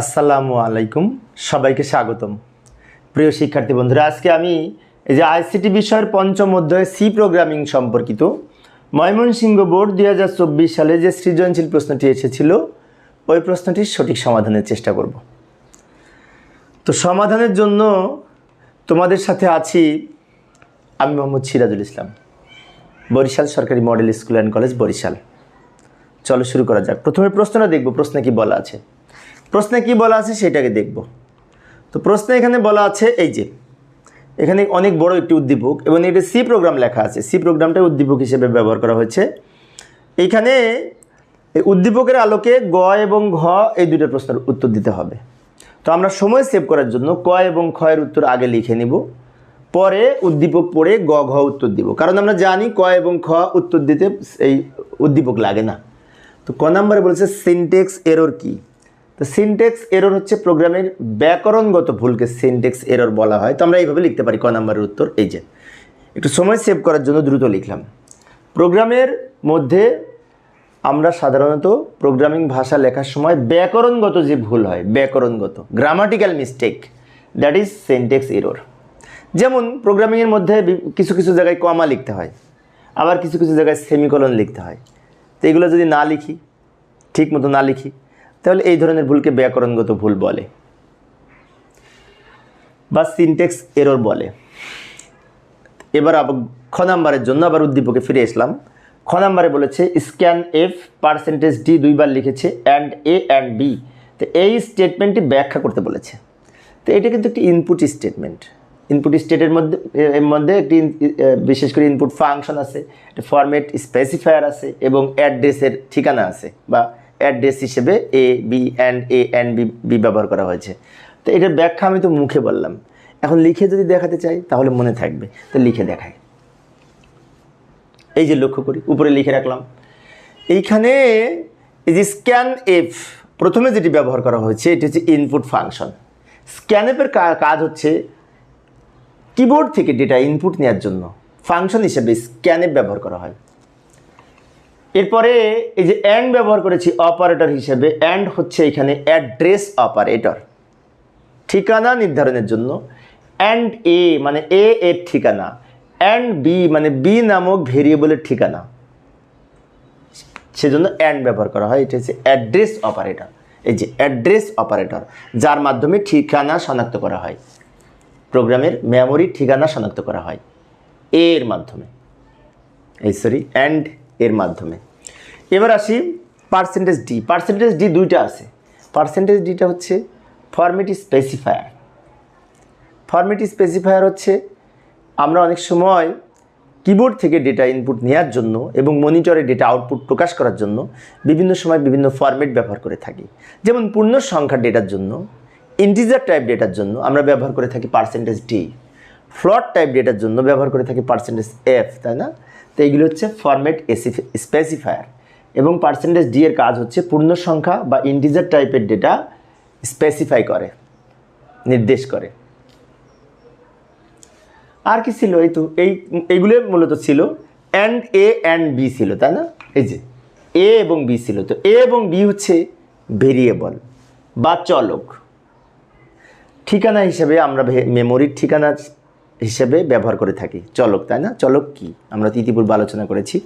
আসসালামু আলাইকুম, সবাইকে স্বাগতম। প্রিয় শিক্ষার্থী বন্ধুরা, আজকে আমি এই যে আইসিটি বিষয়ের পঞ্চম অধ্যায় সি প্রোগ্রামিং সম্পর্কিত ময়মনসিংহ বোর্ড দুই হাজার চব্বিশ সালে যে সৃজনশীল প্রশ্নটি এসেছিল, ওই প্রশ্নটির সঠিক সমাধানের চেষ্টা করব। তো সমাধানের জন্য তোমাদের সাথে আছি আমি মোহাম্মদ সিরাজুল ইসলাম, বরিশাল সরকারি model school and college Barishal. চলো শুরু করা যাক। প্রথমে প্রশ্নটা দেখব, প্রশ্নে কি বলা আছে? প্রশ্নে কি বলা আছে সেটাকে দেখব। তো প্রশ্নে এখানে বলা আছে এই যে, এখানে অনেক বড় একটি উদ্দীপক এবং এটা সি প্রোগ্রাম লেখা আছে। সি প্রোগ্রামটা উদ্দীপক হিসেবে ব্যবহার করা হয়েছে। এইখানে এই উদ্দীপকের আলোকে গ এবং ঘ এই দুটো প্রশ্নের উত্তর দিতে হবে। তো আমরা সময় সেভ করার জন্য ক এবং এর উত্তর আগে লিখে নিব। পরে উদ্দীপক পড়ে গ, ঘ উত্তর দিব। কারণ আমরা জানি ক এবং খ উত্তর দিতে এই উদ্দীপক লাগে না। তো ক নম্বরে বলেছে সিনটেক্স এরর কি? তো সিনটেক্স এরর হচ্ছে প্রোগ্রামের ব্যাকরণগত ভুলকে সিনটেক্স এরর বলা হয়। তো আমরা এইভাবে লিখতে পারি, ক নম্বরের উত্তর, এই যে। একটু সময় সেভ করার জন্য দ্রুত লিখলাম। প্রোগ্রামের মধ্যে আমরা সাধারণত প্রোগ্রামিং ভাষা লেখার সময় ব্যাকরণগত যে ভুল হয়, ব্যাকরণগত grammatical mistake that is syntax error যেমন প্রোগ্রামিংয়ের মধ্যে কিছু কিছু জায়গায় কমা লিখতে হয়, আবার কিছু কিছু জায়গায় সেমিকলন লিখতে হয়। তো এগুলো যদি না লিখি, ঠিক মতো না লিখি তাহলে এই ধরনের ভুলকে ব্যাকরণগত ভুল বলে বা সিনটেক্স এরর বলে। এবার আবার খ নাম্বারের জন্য আবার উদ্দীপকে ফিরে আসলাম। খ নাম্বারে বলেছে স্ক্যান এফ পার্সেন্টেজ ডি দুইবার লিখেছে অ্যান্ড এ অ্যান্ড বি তো এই স্টেটমেন্টটি ব্যাখ্যা করতে বলেছে। তো এটা কিন্তু একটি ইনপুট স্টেটমেন্ট ইনপুট স্টেটের মধ্যে, এর মধ্যে একটি বিশেষ করে ইনপুট ফাংশন আছে, একটা ফরম্যাট স্পেসিফায়ার আছে, এবং অ্যাড্রেসের ঠিকানা আছে, বা অ্যাড্রেস হিসেবে A B and A and B ব্যবহার করা হয়েছে। তো এটার ব্যাখ্যা আমি তো মুখে বললাম। এখন লিখে যদি দেখাতে চাই, তাহলে মনে থাকবে। তো লিখে দেখাই। এই যে লক্ষ্য করি, উপরে লিখে রাখলাম। এইখানে এই যে স্ক্যান এফ প্রথমে যেটি ব্যবহার করা হয়েছে, এটি হচ্ছে ইনপুট ফাংশন স্ক্যান এফের কাজ হচ্ছে কিবোর্ড থেকে ডেটা ইনপুট নেওয়ার জন্য। ফাংশন হিসেবে স্ক্যানএফ ব্যবহার করা হয়। এরপরে এই যে অ্যান্ড ব্যবহার করেছি অপারেটর হিসেবে অ্যান্ড হচ্ছে এখানে অ্যাড্রেস অপারেটর ঠিকানা নির্ধারণের জন্য। অ্যান্ড এ মানে এ এর ঠিকানা। অ্যান্ড বি মানে বি নামক ভেরিয়েবলের ঠিকানা। সেজন্য অ্যান্ড ব্যবহার করা হয়। এটা হচ্ছে অ্যাড্রেস অপারেটর এই যে অ্যাড্রেস অপারেটর যার মাধ্যমে ঠিকানা শনাক্ত করা হয়। প্রোগ্রামের মেমোরি ঠিকানা শনাক্ত করা হয়। এর মাধ্যমে। এই সরি অ্যান্ড এর মাধ্যমে। এবার আসি পার্সেন্টেজ ডি পার্সেন্টেজ ডি দুইটা আছে। পার্সেন্টেজ ডিটা হচ্ছে ফরম্যাট স্পেসিফায়ার ফরম্যাট স্পেসিফায়ার হচ্ছে আমরা অনেক সময় কিবোর্ড থেকে ডেটা ইনপুট নেওয়ার জন্য এবং মনিটরে ডেটা আউটপুট প্রকাশ করার জন্য বিভিন্ন সময় বিভিন্ন ফরম্যাট ব্যবহার করে থাকি। যেমন পূর্ণ সংখ্যার ডেটার জন্য ইন্টিজার টাইপ ডেটার জন্য আমরা ব্যবহার করে থাকি পার্সেন্টেজ ডি ফ্লট টাইপ ডেটার জন্য ব্যবহার করে থাকি পার্সেন্টেজ এফ তাই না? তো এইগুলো হচ্ছে ফরম্যাট স্পেসিফায়ার এবং পার্সেন্টেজ ডি এর কাজ হচ্ছে পূর্ণ সংখ্যা বা ইন্টিজার টাইপের ডেটা স্পেসিফাই করে, নির্দেশ করে। আর কি ছিল এই তো? এই এইগুলো মূলত ছিল অ্যান্ড এ অ্যান্ড বি ছিল, তাই না? এই যে এ এবং বি ছিল। তো এ এবং বি হচ্ছে ভেরিয়েবল বা চলক। ঠিকানা হিসেবে আমরা মেমোরির ঠিকানা হিসেবে ব্যবহার করে থাকি। চলক, তাই না? চলক কি? আমরা ইতিপূর্বে আলোচনা করেছি।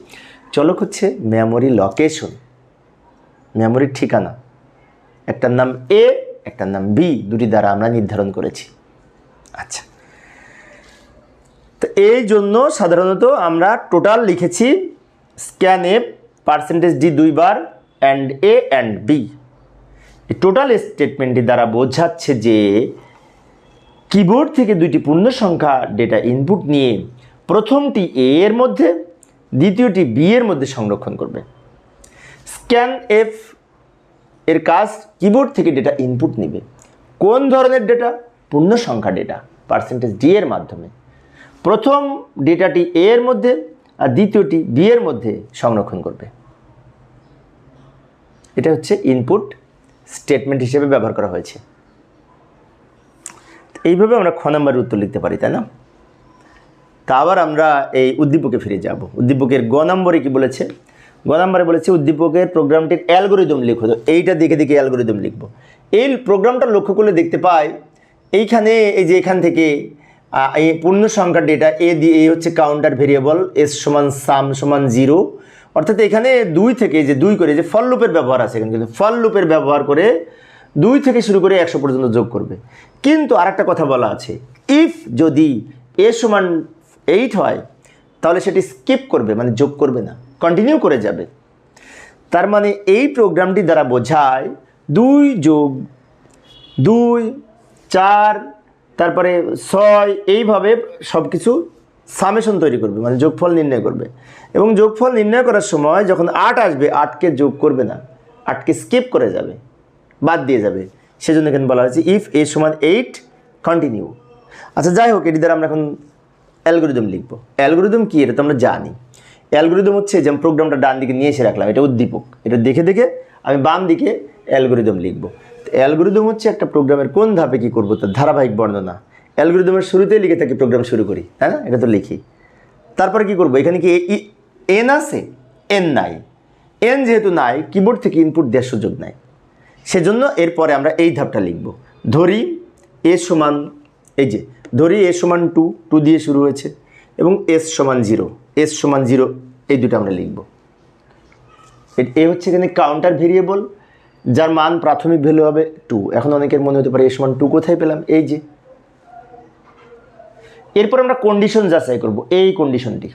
চলক হচ্ছে মেমোরি লোকেশন মেমোরির ঠিকানা। একটার নাম এ একটার নাম বি দুটি দ্বারা আমরা নির্ধারণ করেছি। আচ্ছা। তো এই জন্য সাধারণত আমরা টোটাল লিখেছি স্ক্যান এ পার্সেন্টেজ ডি দুইবার and A and B total স্টেটমেন্টটি দ্বারা বোঝাচ্ছে যে কিবোর্ড থেকে দুইটি পূর্ণ সংখ্যা ডেটা ইনপুট নিয়ে প্রথমটি এ এর মধ্যে, দ্বিতীয়টি বি এর মধ্যে সংরক্ষণ করবে। স্ক্যান এফ এর কাজ কিবোর্ড থেকে ডেটা ইনপুট নেবে। কোন ধরনের ডেটা পূর্ণ সংখ্যা ডেটা পার্সেন্টেজ ডি এর মাধ্যমে। প্রথম ডেটাটি এ এর মধ্যে আর দ্বিতীয়টি বি এর মধ্যে সংরক্ষণ করবে। এটা হচ্ছে ইনপুট স্টেটমেন্ট হিসেবে ব্যবহার করা হয়েছে। এইভাবে আমরা খ নম্বরের উত্তর লিখতে পারি, তাই না? তা আবার আমরা এই উদ্দীপকে ফিরে যাব। উদ্দীপকের গ নম্বরে কি বলেছে? গ নম্বরে বলেছে, উদ্দীপকের প্রোগ্রামটির অ্যালগোরিদম লিখো। তো এইটা দেখে দেখে অ্যালগোরিদম লিখব। এই প্রোগ্রামটা লক্ষ্য করলে দেখতে পাই, এইখানে এই যে এখান থেকে এই পূর্ণ সংখ্যার ডেটা এ দিয়ে এ হচ্ছে কাউন্টার ভেরিয়েবল, এস সমান সাম সমান জিরো। অর্থাৎ এখানে দুই থেকে যে দুই করে, যে ফল লুপের ব্যবহার আছে এখানে, কিন্তু ফল লুপের ব্যবহার করে দুই থেকে শুরু করে একশো পর্যন্ত যোগ করবে। কিন্তু আরেকটা কথা বলা আছে। ইফ যদি এ সমান এইট হয়, তাহলে সেটি স্কিপ করবে মানে যোগ করবে না কন্টিনিউ করে যাবে। তার মানে এই প্রোগ্রামটি দ্বারা বোঝায় দুই যোগ দুই, চার, তারপরে ছয়, এইভাবে সব কিছু সামেশন তৈরি করবে মানে যোগফল নির্ণয় করবে। এবং যোগফল নির্ণয় করার সময় যখন আট আসবে, আটকে যোগ করবে না, আটকে স্কিপ করে যাবে, বাদ দিয়ে যাবে। সেজন্য এখানে বলা হয়েছে ইফ এ সমান এইট কন্টিনিউ আচ্ছা যাই হোক, এটি দ্বারা আমরা এখন অ্যালগোরিদম লিখব। অ্যালগোরিদম কী? এটা তো আমরা জানি। অ্যালগোরিদম হচ্ছে, যেমন প্রোগ্রামটা ডান দিকে নিয়ে এসে রাখলাম, এটা উদ্দীপক। এটা দেখে দেখে আমি বাম দিকে অ্যালগোরিদম লিখব অ্যালগোরিদম হচ্ছে একটা প্রোগ্রামের কোন ধাপে কী করব, তার ধারাবাহিক বর্ণনা। অ্যালগোরিদমের শুরুতেই লিখে থাকি প্রোগ্রাম শুরু করি, তাই না? এটা তো লিখি। তারপরে কি করব? এখানে কি এন আছে? এন নাই। এন যেহেতু নাই কিবোর্ড থেকে ইনপুট দেওয়ার সুযোগ নাই। সেজন্য এরপরে আমরা এই ধাপটা লিখব। ধরি এ সমান, এই যে, ধরি এ সমান টু টু দিয়ে শুরু হয়েছে এবং এস সমান জিরো এস সমান জিরো এই দুটো আমরা লিখব। এ- হচ্ছে এখানে কাউন্টার ভেরিয়েবল যার মান প্রাথমিক ভ্যালু হবে টু এখন অনেকের মনে হতে পারে এ সমান টু কোথায় পেলাম? এই যে। এরপর আমরা কন্ডিশন যাচাই করব, এই কন্ডিশনটি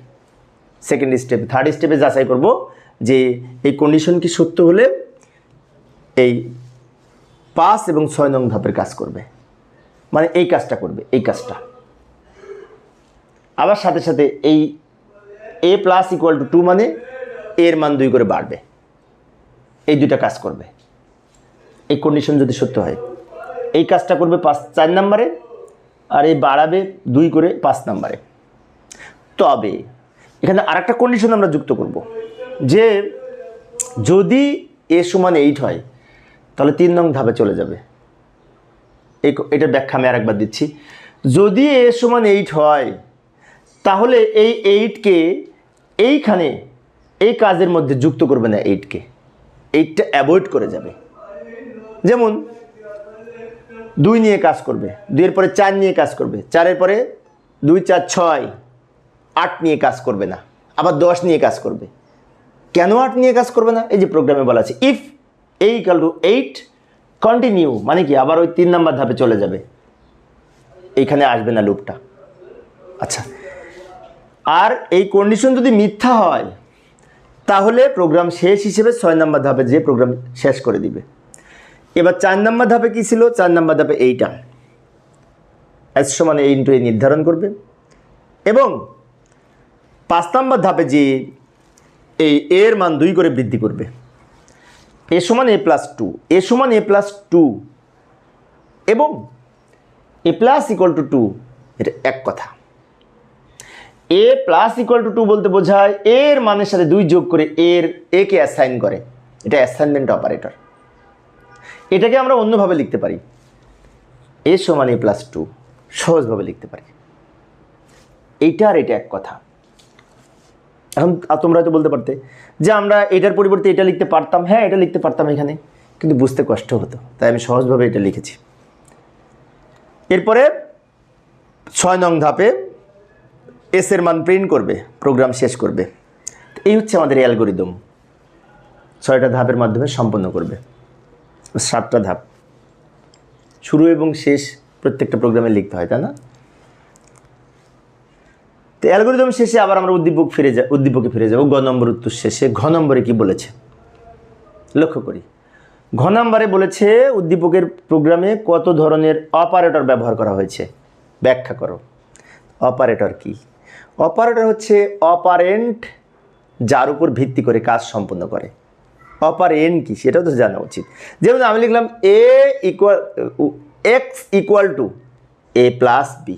সেকেন্ড স্টেপ থার্ড স্টেপে যাচাই করব যে এই কন্ডিশন কি সত্য হলে এই পাঁচ এবং ছয় নং ধাপের কাজ করবে। মানে এই কাজটা করবে, এই কাজটা। আবার সাথে সাথে এই A plus equal to two মানে এর মান দুই করে বাড়বে। এই দুইটা কাজ করবে। এই কন্ডিশন যদি সত্য হয়, এই কাজটা করবে পাঁচ, চার নাম্বারে আর এই বাড়াবে দুই করে পাঁচ নাম্বারে। তবে এখানে আরেকটা কন্ডিশন আমরা যুক্ত করব যে যদি এ সমান এইট হয় তাহলে তিন নং ধাপে চলে যাবে। এই এটার ব্যাখ্যা আমি আরেকবার দিচ্ছি। যদি এ সমান এইট হয়, তাহলে এই এইটকে এইখানে এই কাজের মধ্যে যুক্ত করবে না এইটকে এইটটা অ্যাভয়েড করে যাবে। যেমন, দুই নিয়ে কাজ করবে, দুইয়ের পরে চার নিয়ে কাজ করবে, চারের পরে দুই, চার, ছয়, আট নিয়ে কাজ করবে না, আবার দশ নিয়ে কাজ করবে। কেন আট নিয়ে কাজ করবে না? এই যে প্রোগ্রামে বলা আছে। ইফ এই ইকাল টু এইট কন্টিনিউ মানে কি, আবার ওই তিন নাম্বার ধাপে চলে যাবে। এইখানে আসবে না লুপটা আচ্ছা। আর এই কন্ডিশন যদি মিথ্যা হয়, তাহলে প্রোগ্রাম শেষ হিসেবে ছয় নাম্বার ধাপে যে প্রোগ্রাম শেষ করে দিবে। এবার চার নাম্বার ধাপে কী ছিল? চার নাম্বার ধাপে এইটা। এস সমান এই ইন্টু এ নির্ধারণ করবে। এবং পাঁচ নাম্বার ধাপে যে এই এর মান দুই করে বৃদ্ধি করবে। এ সমান এ প্লাস টু এ সমান এ প্লাস টু এবং A plus equal to two এটা এক কথা। A plus equal to two বলতে বোঝায় এর মানের সাথে দুই যোগ করে এর এ কে অ্যাসাইন করে। এটা অ্যাসাইনমেন্ট অপারেটর এটাকে আমরা অন্যভাবে লিখতে পারি। এ সমান এ প্লাস টু সহজভাবে লিখতে পারি। এইটা আর এটা এক কথা। এখন তোমরা হয়তো বলতে পারতে যে আমরা এটার পরিবর্তে এটা লিখতে পারতাম হ্যাঁ এটা লিখতে পারতাম এখানে, কিন্তু বুঝতে কষ্ট হতো, তাই আমি সহজভাবে এটা লিখেছি। এরপরে ছয় নং ধাপে এস এর মান প্রিন্ট করবে প্রোগ্রাম শেষ করবে। এই হচ্ছে আমাদের অ্যালগোরিদম ছয়টা ধাপের মাধ্যমে সম্পন্ন করবে। সাতটা ধাপ। শুরু এবং শেষ প্রত্যেকটা প্রোগ্রামে লিখতে হয়, তাই না? তো অ্যালগোরিদম শেষে আবার আমরা উদ্দীপক ফিরে যা উদ্দীপকে ফিরে যাব গ নম্বর উত্তর শেষে। ঘ নম্বরে কি বলেছে? লক্ষ্য করি। ঘ নম্বরে বলেছে, উদ্দীপকের প্রোগ্রামে কত ধরনের অপারেটর ব্যবহার করা হয়েছে? ব্যাখ্যা করো। অপারেটর কি? অপারেটর হচ্ছে অপারেন্ট যার উপর ভিত্তি করে কাজ সম্পন্ন করে। অপারেন্ট কি? সেটাও তো জানা উচিত। যেমন আমি লিখলাম A equal X equal to A plus B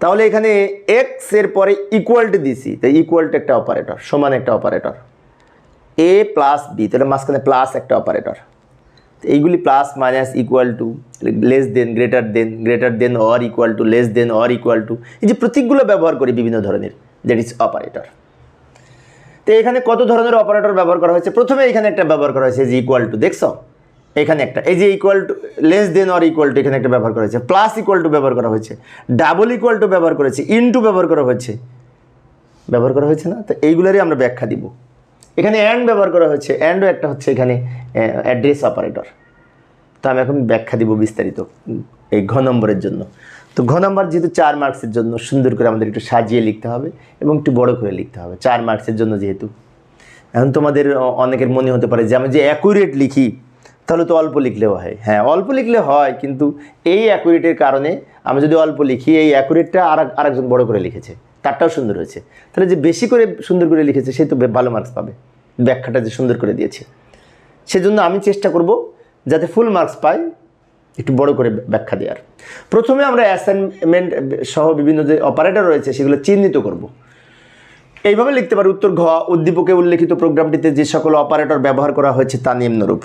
তাহলে এখানে এক্সের পরে ইকুয়ালটি দিছি তাই ইকুয়ালটি একটা অপারেটর সমান একটা অপারেটর এ প্লাস বি তাহলে মাঝখানে প্লাস একটা অপারেটর এইগুলি plus minus equal to less than greater than greater than or equal to less than or equal to এই যে প্রতীকগুলো ব্যবহার করি বিভিন্ন ধরনের দ্যাট ইজ অপারেটর তো এখানে কত ধরনের অপারেটর ব্যবহার করা হয়েছে? প্রথমে এখানে একটা ব্যবহার করা হয়েছে যে ইকুয়াল টু দেখছ? এখানে একটা, এই যে equal to less than or equal to এখানে একটা ব্যবহার করা হয়েছে প্লাস ইকুয়াল টু ব্যবহার করা হয়েছে ডাবল ইকুয়াল টু ব্যবহার করেছে ইনটু ব্যবহার করা হয়েছে, ব্যবহার করা হয়েছে না? তো এইগুলোরই আমরা ব্যাখ্যা দিব। এখানে অ্যান্ড ব্যবহার করা হয়েছে অ্যান্ডও একটা হচ্ছে এখানে অ্যাড্রেস অপারেটর তো আমি এখন ব্যাখ্যা দিব বিস্তারিত, এই ঘ নম্বরের জন্য। তো ঘ নম্বর যেহেতু চার মার্কসের জন্য, সুন্দর করে আমাদের একটু সাজিয়ে লিখতে হবে এবং একটু বড় করে লিখতে হবে, চার মার্কসের জন্য যেহেতু। এখন তোমাদের অনেকের মনে হতে পারে যে আমি যে অ্যাকুরেট লিখি তাহলে তো অল্প লিখলেও হয়। হ্যাঁ অল্প লিখলে হয়, কিন্তু এই অ্যাকুরেটের কারণে আমি যদি অল্প লিখি, এই অ্যাকুরেটটা আর আরেকজন বড় করে লিখেছে। তারটাও সুন্দর হয়েছে। তাহলে যে বেশি করে সুন্দর করে লিখেছে, সে তো ভালো মার্কস পাবে। ব্যাখ্যাটা যে সুন্দর করে দিয়েছে। সেজন্য আমি চেষ্টা করব যাতে ফুল মার্কস পাই, একটু বড় করে ব্যাখ্যা দেওয়ার। প্রথমে আমরা অ্যাসাইনমেন্ট সহ বিভিন্ন যে অপারেটর রয়েছে, সেগুলো চিহ্নিত করব। এইভাবে লিখতে পারি উত্তর ঘ, উদ্দীপকে উল্লেখিত প্রোগ্রামটিতে যে সকল অপারেটর ব্যবহার করা হয়েছে তা নিম্নরূপ।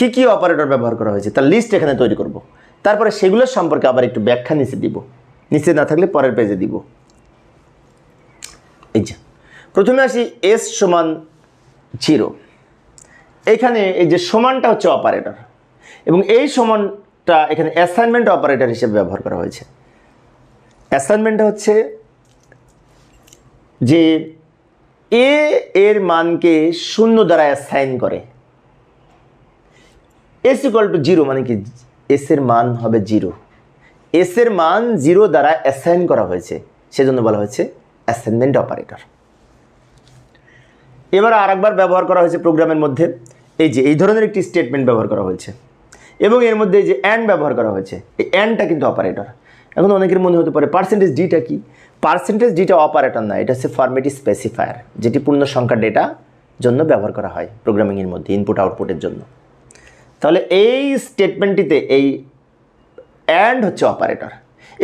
কী কী অপারেটর ব্যবহার করা হয়েছে, তার লিস্ট এখানে তৈরি করব। তারপরে সেগুলোর সম্পর্কে আবার একটু ব্যাখ্যা নিচে দিব। নিচে না থাকলে পরের পেজে দিব। এই যে, প্রথমে আসি এস সমান জিরো এখানে এই যে সমানটা হচ্ছে অপারেটর এবং এই সমানটা এখানে অ্যাসাইনমেন্ট অপারেটর হিসেবে ব্যবহার করা হয়েছে। অ্যাসাইনমেন্টটা হচ্ছে যে এ এর মানকে শূন্য দ্বারা অ্যাসাইন করে। এস ইকুয়াল টু জিরো মানে কি? এস এর মান হবে জিরো এস এর মান জিরো দ্বারা অ্যাসাইন করা হয়েছে, সেজন্য বলা হয়েছে অ্যাসাইনমেন্ট অপারেটর এবার আরেকবার ব্যবহার করা হয়েছে প্রোগ্রামের মধ্যে। এই যে, এই ধরনের একটি স্টেটমেন্ট ব্যবহার করা হয়েছে। এবং এর মধ্যে যে অ্যান্ড ব্যবহার করা হয়েছে, এই অ্যান্ডটা কিন্তু অপারেটর এখন অনেকের মনে হতে পারে পার্সেন্টেজ ডিটা কি? পার্সেন্টেজ ডিটা অপারেটর না, এটা হচ্ছে ফরমেটি স্পেসিফায়ার যেটি পূর্ণ সংখ্যা ডেটা জন্য ব্যবহার করা হয় প্রোগ্রামিংয়ের মধ্যে ইনপুট আউটপুটের জন্য। তাহলে এই স্টেটমেন্টটিতে এই অ্যান্ড হচ্ছে অপারেটর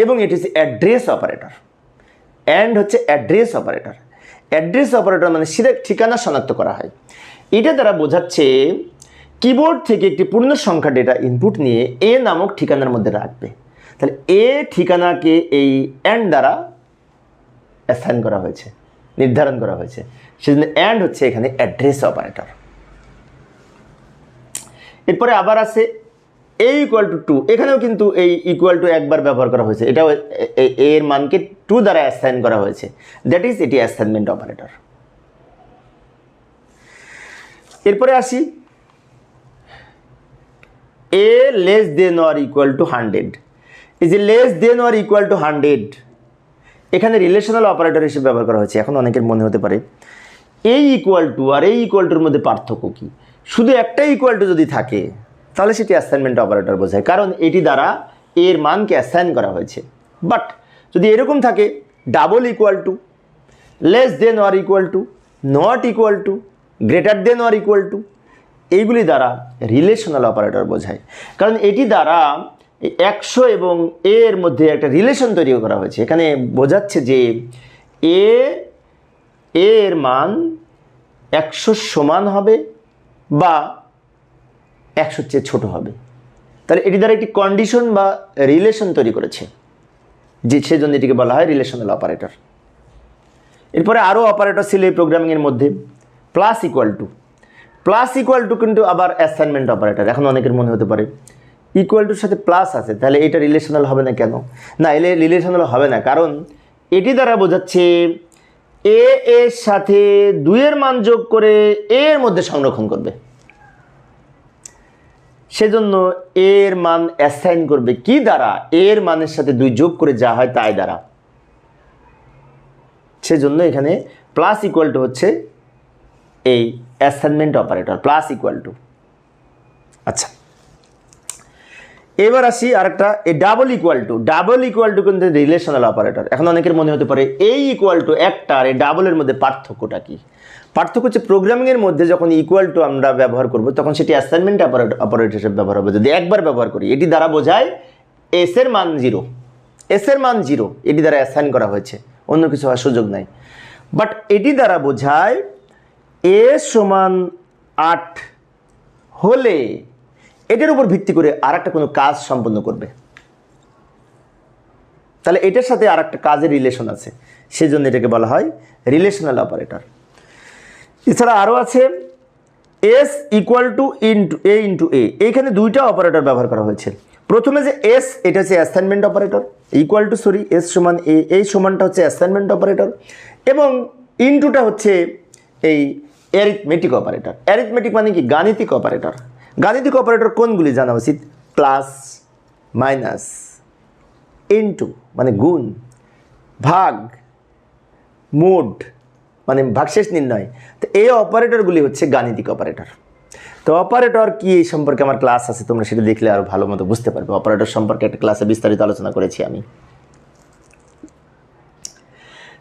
এবং এটি হচ্ছে অ্যাড্রেস অপারেটর অ্যান্ড হচ্ছে অ্যাড্রেস অপারেটর অ্যাড্রেস অপারেটর মানে সিধা ঠিকানা শনাক্ত করা হয়। এটা দ্বারা বোঝাচ্ছে কিবোর্ড থেকে একটি পূর্ণ সংখ্যা ডেটা ইনপুট নিয়ে এ নামক ঠিকানার মধ্যে রাখবে। তাহলে এ ঠিকানাকে এই অ্যান্ড দ্বারা অ্যাসাইন করা হয়েছে, নির্ধারণ করা হয়েছে। সেজন্য অ্যান্ড হচ্ছে এখানে অ্যাড্রেস অপারেটর এরপরে আবার আছে এ ইকুয়াল টু টু এখানেও কিন্তু এই ইকুয়াল টু একবার ব্যবহার করা হয়েছে। এটাও এর মানকে টু দ্বারা অ্যাসাইন করা হয়েছে। দ্যাট ইজ এটি অ্যাসাইনমেন্ট অপারেটর এরপরে আসি। A less than or equal to hundred এই যে less than or equal to hundred এখানে রিলেশনাল অপারেটর হিসেবে ব্যবহার করা হয়েছে। এখন অনেকের মনে হতে পারে এই ইকুয়াল টু আর এই ইকুয়াল টুর মধ্যে পার্থক্য কী? শুধু একটা ইকুয়াল টু যদি থাকে, তাহলে সেটি অ্যাসাইনমেন্ট অপারেটর বোঝায়। কারণ এটি দ্বারা এর মানকে অ্যাসাইন করা হয়েছে। বাট যদি এরকম থাকে double equal to less than or equal to not equal to greater than or equal to এইগুলি দ্বারা রিলেশনাল অপারেটর বোঝায়। কারণ এটি দ্বারা একশো এবং এর মধ্যে একটা রিলেশন তৈরি করা হয়েছে। এখানে বোঝাচ্ছে যে এ এর মান একশো সমান হবে বা একশোর চেয়ে ছোটো হবে। তাহলে এটি দ্বারা একটি কন্ডিশন বা রিলেশন তৈরি করেছে, যে সেজন্য এটিকে বলা হয় রিলেশনাল অপারেটর এরপরে আরও অপারেটর ছিল এই প্রোগ্রামিংয়ের মধ্যে plus equal to plus equal to কিন্তু আবার অ্যাসাইনমেন্ট অপারেটর এখন অনেকের মনে হতে পারে ইকুয়াল টুর সাথে প্লাস আছে, তাহলে এটা রিলেশনাল হবে না কেন? না, এলে রিলেশনাল হবে না, কারণ এটি দ্বারা বোঝাচ্ছে এ এর সাথে দুইয়ের মান যোগ করে এর মধ্যে সংরক্ষণ করবে। সেজন্য এর মান অ্যাসাইন করবে কি দ্বারা? এর মানের সাথে দুই যোগ করে যা হয় তাই দ্বারা। সেজন্য এখানে প্লাস ইকুয়াল টু হচ্ছে এই assignment operator plus equal to আচ্ছা। এবার আসি আরেকটা, এই double equal to double equal to কিন্তু রিলেশনাল অপারেটর এখন অনেকের মনে হতে পারে এই ইকুয়াল টু একটা আর এই ডাবলের মধ্যে পার্থক্যটা কি? পার্থক্য হচ্ছে প্রোগ্রামিংয়ের মধ্যে যখন ইকুয়াল টু আমরা ব্যবহার করব, তখন সেটি অ্যাসাইনমেন্ট অপারেটর হিসেবে ব্যবহার হবে। যদি একবার ব্যবহার করি, এটি দ্বারা বোঝায় এস এর মান জিরো এস এর মান জিরো এটি দ্বারা অ্যাসাইন করা হয়েছে। অন্য কিছু হওয়ার সুযোগ নাই। বাট এটি দ্বারা বোঝায় এ সমান আট হলে এটার উপর ভিত্তি করে আর একটা কোনো কাজ সম্পন্ন করবে। তাহলে এটার সাথে আর একটা কাজের রিলেশন আছে। সেজন্য এটাকে বলা হয় রিলেশনাল অপারেটর এছাড়া আরও আছে S equal to into A into A এইখানে দুইটা অপারেটর ব্যবহার করা হয়েছে। প্রথমে যে এস এটা হচ্ছে assignment operator equal to sorry S সমান এ এই সমানটা হচ্ছে অ্যাসাইনমেন্ট অপারেটর এবং ইন্টুটা হচ্ছে এই অ্যারিথমেটিক অপারেটর অ্যারিথমেটিক মানে কি? গাণিতিক অপারেটর গাণিতিক অপারেটর কোনগুলি জানা উচিত? প্লাস, মাইনাস ইন্টু মানে গুণ, ভাগ, মোড মানে ভাগশেষ নির্ণয়। তো এই অপারেটরগুলি হচ্ছে গাণিতিক অপারেটর। তো অপারেটর কি এই সম্পর্কে আমার ক্লাস আছে, তোমরা সেটা দেখলে আরও ভালো মতো বুঝতে পারবে। অপারেটর সম্পর্কে একটা ক্লাসে বিস্তারিত আলোচনা করেছি আমি।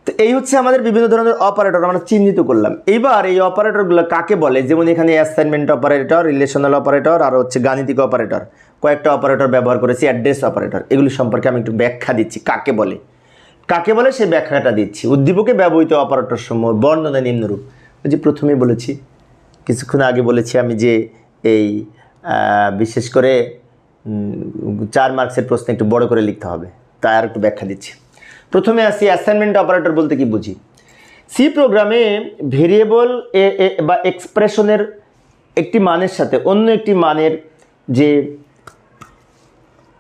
তো এই হচ্ছে আমাদের বিভিন্ন ধরনের অপারেটর আমরা চিহ্নিত করলাম। এইবার এই অপারেটরগুলো কাকে বলে? যেমন এখানে অ্যাসাইনমেন্ট অপারেটর রিলেশনাল অপারেটর আর হচ্ছে গাণিতিক অপারেটর কয়েকটা অপারেটর ব্যবহার করেছি অ্যাড্রেস অপারেটর এগুলি সম্পর্কে আমি একটু ব্যাখ্যা দিচ্ছি, কাকে বলে? কাকে বলে? সেই ব্যাখ্যাটা দিচ্ছি। উদ্দীপকে ব্যবহৃত অপারেটর সমূহ, বর্ণনা নিম্নরূপ ওই যে প্রথমেই বলেছি, কিছুক্ষণ আগে বলেছি আমি যে এই বিশেষ করে চার মার্কসের প্রশ্ন একটু বড় করে লিখতে হবে। তাই আর একটু ব্যাখ্যা দিচ্ছি। প্রথমে আসি অ্যাসাইনমেন্ট অপারেটর বলতে কি বুঝি? সি প্রোগ্রামে ভেরিয়েবল এ বা এক্সপ্রেশনের একটি মানের সাথে অন্য একটি মানের যে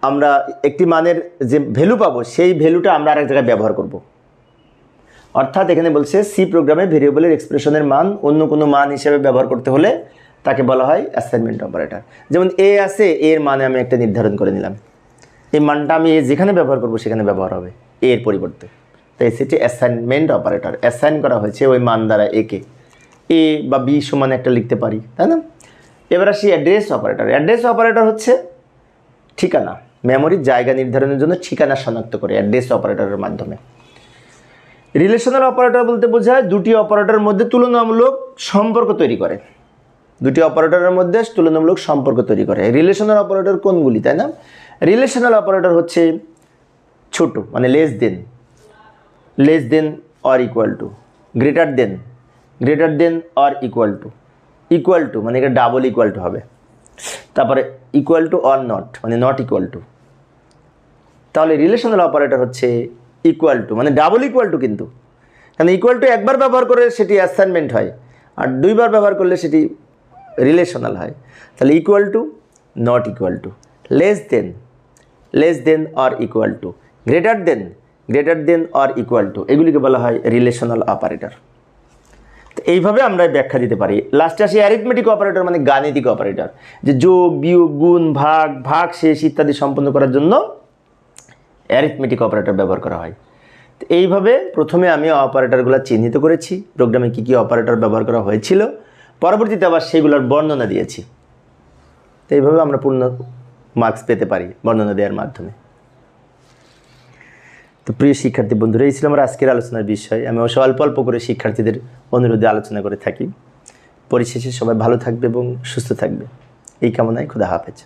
আমরা একটি মানের যে ভ্যালু পাবো, সেই ভ্যালুটা আমরা আরেক জায়গায় ব্যবহার করব। অর্থাৎ এখানে বলছে সি প্রোগ্রামে ভেরিয়েবলের এক্সপ্রেশনের মান অন্য কোনো মান হিসেবে ব্যবহার করতে হলে তাকে বলা হয় অ্যাসাইনমেন্ট অপারেটর যেমন এ আছে এর মানে আমি একটা নির্ধারণ করে নিলাম। এই মানটা আমি যেখানে ব্যবহার করব, সেখানে ব্যবহার হবে। এর পরিবর্তে। তাই সেটি অ্যাসাইনমেন্ট অপারেটর অ্যাসাইন করা হয়েছে ওই মান দ্বারা একে এ বা বি সমান একটা লিখতে পারি, তাই না? এবার আসি অ্যাড্রেস অপারেটর অ্যাড্রেস অপারেটর হচ্ছে ঠিকানা মেমোরির জায়গা নির্ধারণের জন্য ঠিকানা শনাক্ত করে অ্যাড্রেস অপারেটরের মাধ্যমে। রিলেশনাল অপারেটর বলতে বোঝায় দুটি অপারেটরের মধ্যে তুলনামূলক সম্পর্ক তৈরি করে। দুটি অপারেটরের মধ্যে তুলনামূলক সম্পর্ক তৈরি করে। রিলেশনাল অপারেটর কোনগুলি, তাই না? রিলেশনাল অপারেটর হচ্ছে ছোট মানে less than less than or equal to greater than greater than or equal to equal to মানে এটা ডাবল ইকুয়াল টু হবে। তারপরে ইকুয়াল টু অর নট মানে নট ইকুয়াল টু তাহলে রিলেশনাল অপারেটর হচ্ছে ইকুয়াল টু মানে ডাবল ইকুয়াল টু কিন্তু। কারণ ইকুয়াল টু একবার ব্যবহার করে সেটি অ্যাসাইনমেন্ট হয়, আর দুইবার ব্যবহার করলে সেটি রিলেশনাল হয়। তাহলে equal to not equal to less than less than or equal to greater than greater than or equal to এগুলিকে বলা হয় রিলেশনাল অপারেটর তো এইভাবে আমরা ব্যাখ্যা দিতে পারি। লাস্টে আসি অ্যারিথমেটিক অপারেটর মানে গাণিতিক অপারেটর যে যোগ, বিয়োগ, গুণ, ভাগ ভাগ, শেষ ইত্যাদি সম্পন্ন করার জন্য অ্যারিথমেটিক অপারেটর ব্যবহার করা হয়। তো এইভাবে প্রথমে আমি অপারেটরগুলো চিহ্নিত করেছি। প্রোগ্রামে কী কী অপারেটর ব্যবহার করা হয়েছিল। পরবর্তীতে আবার সেগুলোর বর্ণনা দিয়েছি। তো এইভাবে আমরা পূর্ণ মার্কস পেতে পারি বর্ণনা দেওয়ার মাধ্যমে। তো প্রিয় শিক্ষার্থী বন্ধুরা, এই ছিল আমার আজকের আলোচনার বিষয়। আমি অবশ্য অল্প অল্প করে শিক্ষার্থীদের অনুরোধে আলোচনা করে থাকি। পরিশেষে সবাই ভালো থাকবে এবং সুস্থ থাকবে। এই কামনায় খুদা হাফেজ।